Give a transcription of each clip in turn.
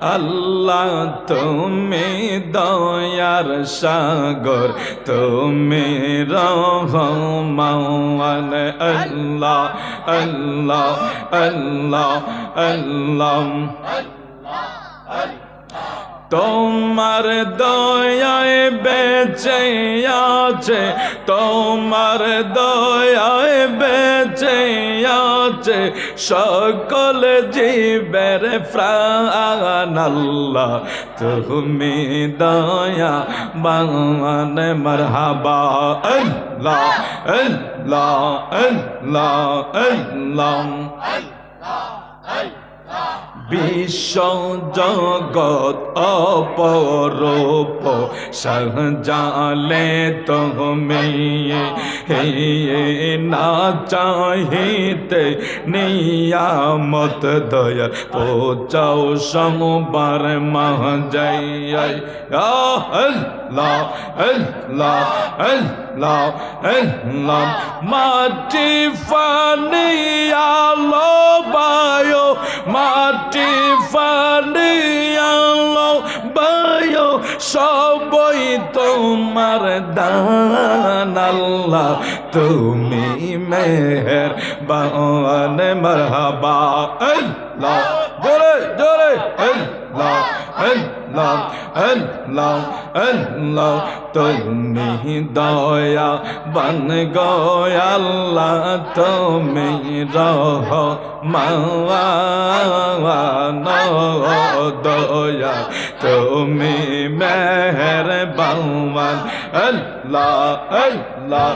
আল্লাহ, তুমি দয়ার সাগর, তুমি রহমান। আল্লাহ আল্লাহ আল্লাহ আল্লাহ। তোমার দয়ায় বেঁচে আছে, তোমার দয়ায় বেঁচে আছে। সকল জীবের প্রাণ আল্লাহ তুমি দয়া বান মরহাবা আল্লাহ আল্লাহ আল্লাহ আল্লাহ। বিশ্ব অপরূপ, সহজালে তুমি। হে না চাহিতে নিয়ামত দয়া, পৌঁছাও সোমবার মহ জয় আল্লাহ আল্লাহ। আল্লাহ আল্লাহ মাটি ফানি আলো বায়ো, মাটি ফানি আলো বায়ো, সবই তোমার দান আল্লাহ। তুমি মেহের বান মরহাবা। আল্লাহ জোরে জোরে। আল্লাহ আল্লাহ আল্লাহ আল্লাহ তুমি দয়া বন গয়াল্লাহ তুমি রহ দয়া, তুমি মেহর বাউমান আল্লাহ আল্লাহ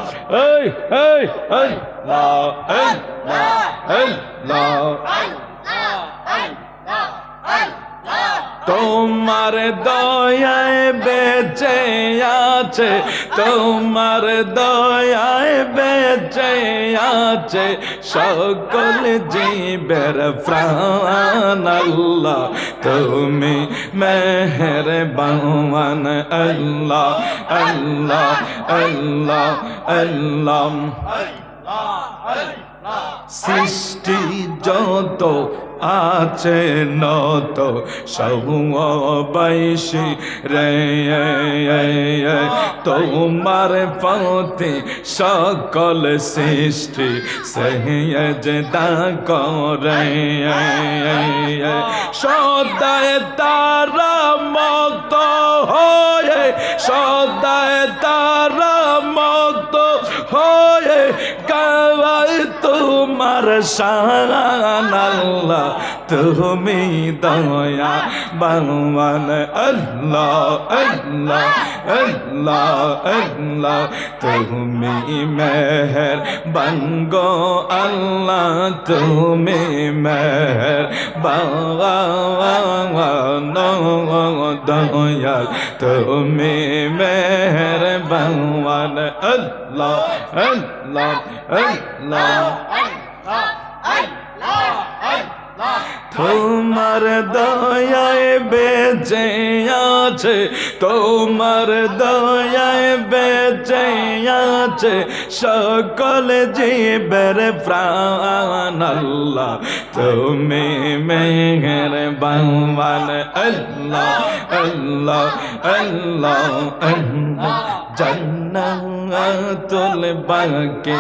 এই এই আল্লাহ আল্লাহ আল্লাহ তোমার দয়ায় বেঁচে আছে, তোমার দয়ায় বেঁচে আছে। সকল জীবের প্রাণ আল্লাহ, তুমি মেহের বান আল্লাহ আল্লাহ আল্লাহ আল্লাহ। সৃষ্টি যত আছে নত সবাইশি রে, তোমার পথে সকল সৃষ্টি সহজদা করে। সদায় তারা মত হয়ে, সদায় শান আল্লাহ তুমি দয়া বাংমান আল্লাহ আল্লাহ আল্লাহ আল্লাহ, তুমি মেহের বঙ্গো আল্লাহ, তুমি মেহের দয়াল তুমি মেহের বাংমান আল্লাহ আল্লাহ আল্লাহ। তোমার দয়ায় বেঁচে আছে, তোমার দয়ায় বেঁচে আছে। সকল জীবের প্রাণ আল্লাহ, তুমি মেঘের বাংবান আল্লাহ আল্লাহ আল্লাহ আল্লাহ জান্নাতুল বাকি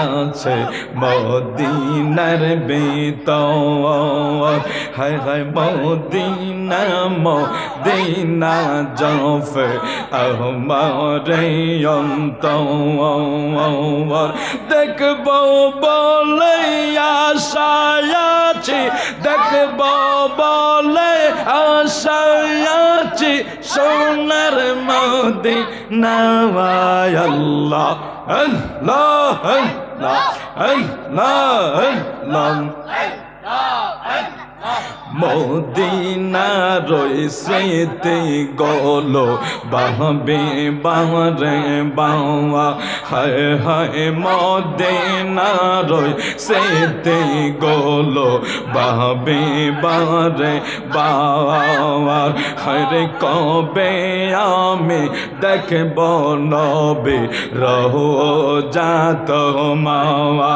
আছে মদিনার ভিতর। হায় মদিনা মদিনা জফ আমার অন্তর। দেখব বলে আশায় আছি, দেখব বলে আশায় আছি সোনার মদিনা আল্লাহ আল্লাহ আল্লাহ আল্লাহ আল্লাহ। মদিনার স্মৃতি গলো বাহবে বাহরে বাওয়া হায় হায় মদিনার স্মৃতি গলো বাহবে বাহরে বাওয়া হরে কবে আমি দেখব নবে রহো জাত মাওয়া।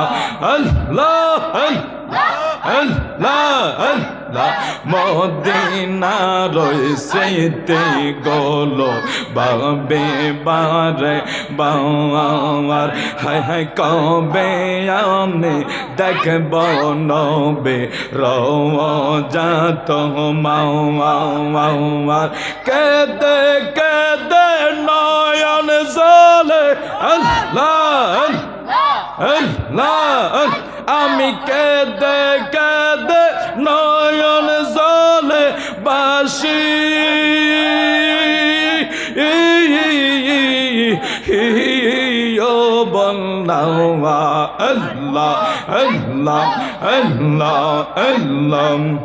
আল্লাহ আল্লাহ আল্লাহ আল্লাহ। মদিনার স্মৃতি গলো বাবে বারে বাওয়ার। হায় হায়, কবে আমি দেখব নবে রওজাত মাওয়ার? কেদে কেদে নয়ন জলে আল্লাহ আল্লাহ আমি কেদে কেদে Allah, Allah, Allah, Allah, Allah.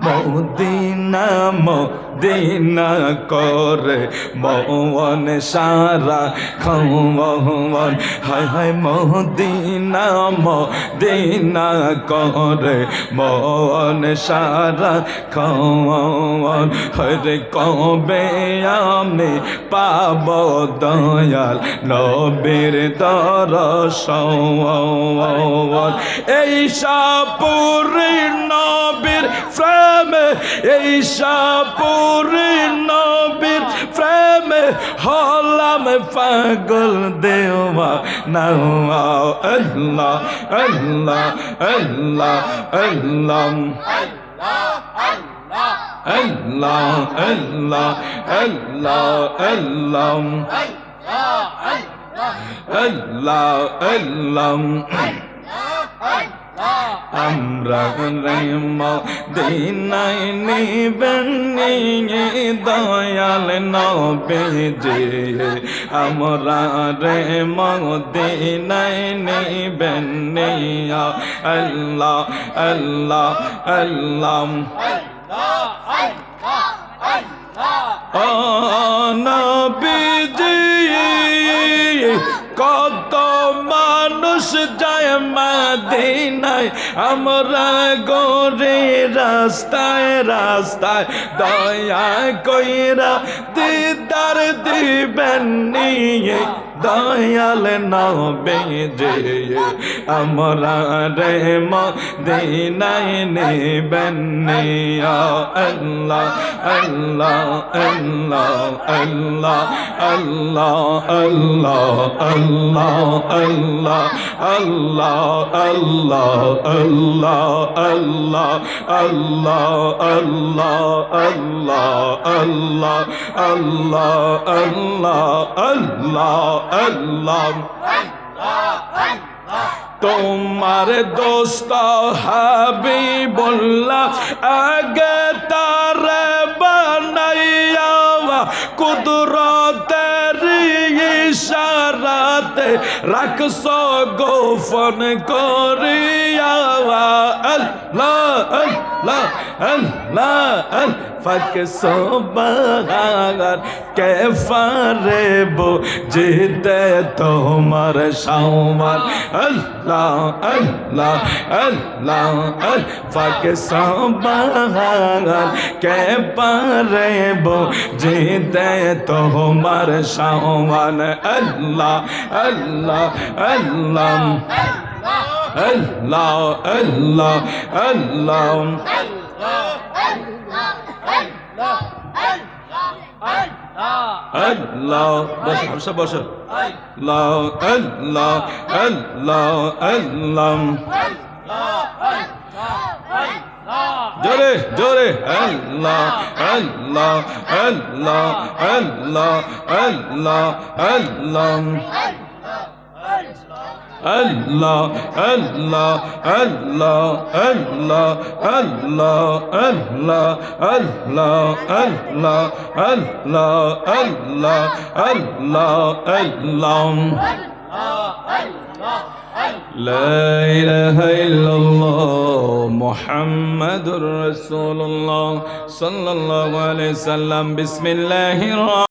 Modina, Modina. Medina করে মন সারা খমন হায় হায় মদিনা মদিনা করে মন সারা খমন হরে কবে আমি পাব দয়াল নবীর দর্শন এই সাপুরি নবীর প্রেমে, এই সাপুরি নবীর প্রেমে হলাম পাগল দেওয়া। নাওয়া আল্লাহ আল্লাহ আল্লাহ আল্লাহ। আল্লাহ আল্লাহ আল্লাহ আল্লাহ। আল্লাহ আল্লাহ। আমরা দিনাই নিবেন, দয়াল নবেজে। আমরা রেম দিনাই নিবেন, আল্লাহ আল্লাহ আল্লাহ নবীজি, কত মানুষ যায় মাদিনায় আমরা গোরে রাস্তায় রাস্তায় দয়া কইরা দিদার দিবেন নিয়ে। দয়াল নবে যে আমরা রে মদিনায় নেবেন আল্লাহ আল্লাহ আল্লাহ আল্লাহ আল্লাহ আল্লাহ আল্লাহ। তোমার দোস্ত হাবি বললা আগে তার বানাইয়া কুদরতের ইশারাতে রাখস গোফন করিয়া আল্লাহ আল্লাহ আল্লাহ। আল্লাহ ফাক সোবাগার কে ফারে বো, জিতে তোমার সাওয়ার আল্লাহ আল্লাহ আল্লাহ আল ফাক সোবাগার কে পারে বো, জিতে তোমার সাওয়ার আল্লাহ আল্লাহ আল্লাহ আল্লাহ আল্লাহ আল্লাহ আল্লাহ বসো বসো বসো। আল্লাহ আল্লাহ আল্লাহ আল্লাহ। জোরে জোরে। আল্লাহ আল্লাহ আল্লাহ আল্লাহ আল্লাহ আল্লাহ। الله الله الله الله الله الله الله الله الله الله الله الله لا إله إلا الله محمد رسول الله صلى الله عليه وسلم بسم الله الرحمن